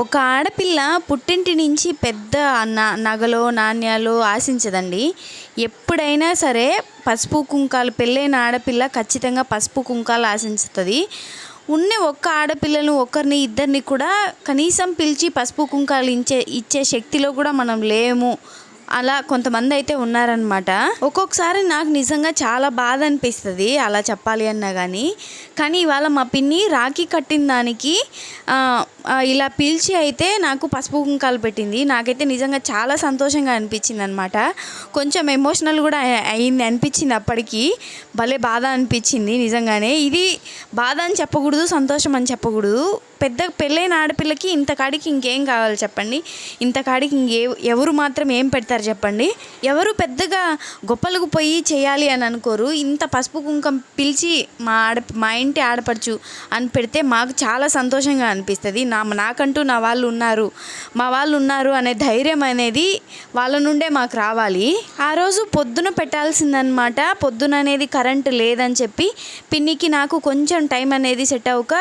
ఒక ఆడపిల్ల పుట్టింటి నుంచి పెద్ద న నాణ్యాలు ఆశించదండి. ఎప్పుడైనా సరే పసుపు కుంకాలు పెళ్ళైన ఆడపిల్ల ఖచ్చితంగా పసుపు కుంకాలు ఆశించుతుంది. ఉన్న ఒక్క ఆడపిల్లను ఒకరిని ఇద్దరిని కూడా కనీసం పిలిచి పసుపు కుంకాలు ఇచ్చే ఇచ్చే శక్తిలో కూడా మనం లేము. అలా కొంతమంది అయితే ఉన్నారనమాట ఒక్కొక్కసారి నాకు నిజంగా చాలా బాధ అనిపిస్తుంది అలా చెప్పాలి అన్నా కానీ కానీ ఇవాళ మా పిన్ని రాఖీ కట్టిన దానికి ఇలా పిలిచి అయితే నాకు పసుపు కుంకాలు పెట్టింది. నాకైతే నిజంగా చాలా సంతోషంగా అనిపించింది అనమాట కొంచెం ఎమోషనల్ కూడా అయింది అనిపించింది అప్పటికి. భలే బాధ అనిపించింది నిజంగానే. ఇది బాధ అని చెప్పకూడదు సంతోషం అని చెప్పకూడదు. పెద్ద పెళ్ళైన ఆడపిల్లకి ఇంత కాడికి ఇంకేం కావాలి చెప్పండి. ఇంత కాడికి ఇంకే ఎవరు మాత్రం ఏం పెడతారు చెప్పండి. ఎవరు పెద్దగా గొప్పలకు పోయి చేయాలి అని అనుకోరు. ఇంత పసుపు కుంకం పిలిచి మా ఆడ మా ఇంటి ఆడపడుచు అని పెడితే మాకు చాలా సంతోషంగా అనిపిస్తుంది. నా నాకంటూ నా వాళ్ళు ఉన్నారు. మా వాళ్ళు ఉన్నారు అనే ధైర్యం అనేది వాళ్ళ నుండే మాకు రావాలి. ఆ రోజు పొద్దున పెట్టాల్సిందనమాట పొద్దున అనేది కరెంట్ లేదని చెప్పి పిన్నికి నాకు కొంచెం టైం అనేది సెట్ అవ్వక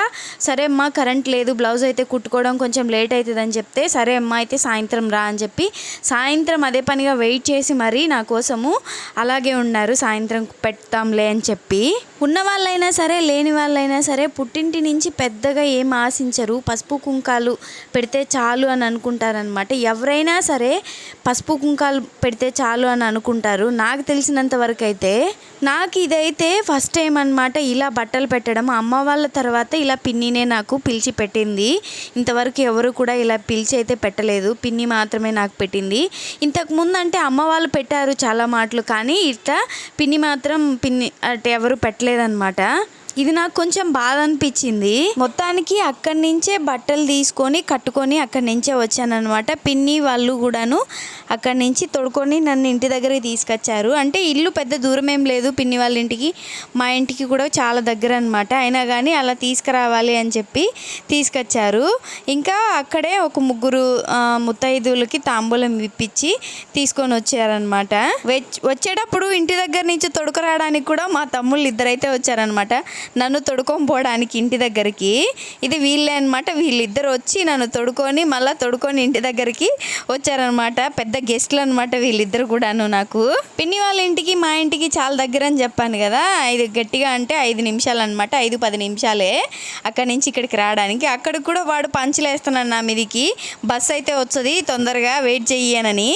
సరే అమ్మా కరెంట్ లేదు బ్లౌజ్ అయితే కుట్టుకోవడం కొంచెం లేట్ అవుతుందని చెప్తే సరే అమ్మా అయితే సాయంత్రం రా అని చెప్పి సాయంత్రం అదే పనిగా వెయిట్ చేసి మరీ నా కోసము అలాగే ఉన్నారు. సాయంత్రం పెడతాంలే అని చెప్పి. ఉన్న వాళ్ళైనా సరే లేని వాళ్ళైనా సరే పుట్టింటి నుంచి పెద్దగా ఏం ఆశించరు. పసుపు కుంకాలు పెడితే చాలు అని అనుకుంటారనమాట ఎవరైనా సరే పసుపు కుంకాలు పెడితే చాలు అని అనుకుంటారు. నాకు తెలిసినంత వరకు అయితే నాకు ఇదైతే ఫస్ట్ టైం అనమాట ఇలా బట్టలు పెట్టడం. అమ్మ వాళ్ళ తర్వాత ఇలా పిన్నినే నాకు పిలిచి పెట్టింది. ఇంతవరకు ఎవరు కూడా ఇలా పిలిచి అయితే పెట్టలేదు. పిన్ని మాత్రమే నాకు పెట్టింది. ఇంతకు ముందు అంటే అమ్మ వాళ్ళు పెట్టారు చాలా మాటలు. కానీ ఇట్లా పిన్ని మాత్రం పిన్ని అంటే ఎవరు పెట్టలేదు. లేదనమాట. ఇది నాకు కొంచెం బాధ అనిపించింది. మొత్తానికి అక్కడి నుంచే బట్టలు తీసుకొని కట్టుకొని అక్కడి నుంచే వచ్చానన్నమాట. పిన్ని వాళ్ళు కూడాను అక్కడి నుంచి తొడుకొని నన్ను ఇంటి దగ్గరే తీసుకొచ్చారు. అంటే ఇల్లు పెద్ద దూరం ఏం లేదు పిన్ని వాళ్ళ ఇంటికి. మా ఇంటికి కూడా చాలా దగ్గర అనమాట అయినా కానీ అలా తీసుకురావాలి అని చెప్పి తీసుకొచ్చారు. ఇంకా అక్కడే ఒక ముగ్గురు ముత్తైదువులకి తాంబూలం ఇప్పించి తీసుకొని వచ్చారనమాట వచ్చేటప్పుడు ఇంటి దగ్గర నుంచి తొడుకురావడానికి కూడా మా తమ్ముళ్ళు ఇద్దరైతే వచ్చారనమాట నన్ను తొడుకొని పోవడానికి ఇంటి దగ్గరికి. ఇది వీళ్ళే అనమాట వీళ్ళిద్దరు వచ్చి నన్ను తొడుకొని మళ్ళీ తొడుకొని ఇంటి దగ్గరికి వచ్చారనమాట పెద్ద గెస్ట్లు అనమాట వీళ్ళిద్దరు కూడాను నాకు. పిన్ని వాళ్ళ ఇంటికి మా ఇంటికి చాలా దగ్గర అని చెప్పాను కదా. ఇది గట్టిగా అంటే ఐదు నిమిషాలు అనమాట ఐదు పది నిమిషాలే అక్కడి నుంచి ఇక్కడికి రావడానికి. అక్కడికి కూడా వాడు పంచలేస్తున్నాను నా మీదికి. బస్ అయితే వస్తుంది తొందరగా వెయిట్ చెయ్యనని.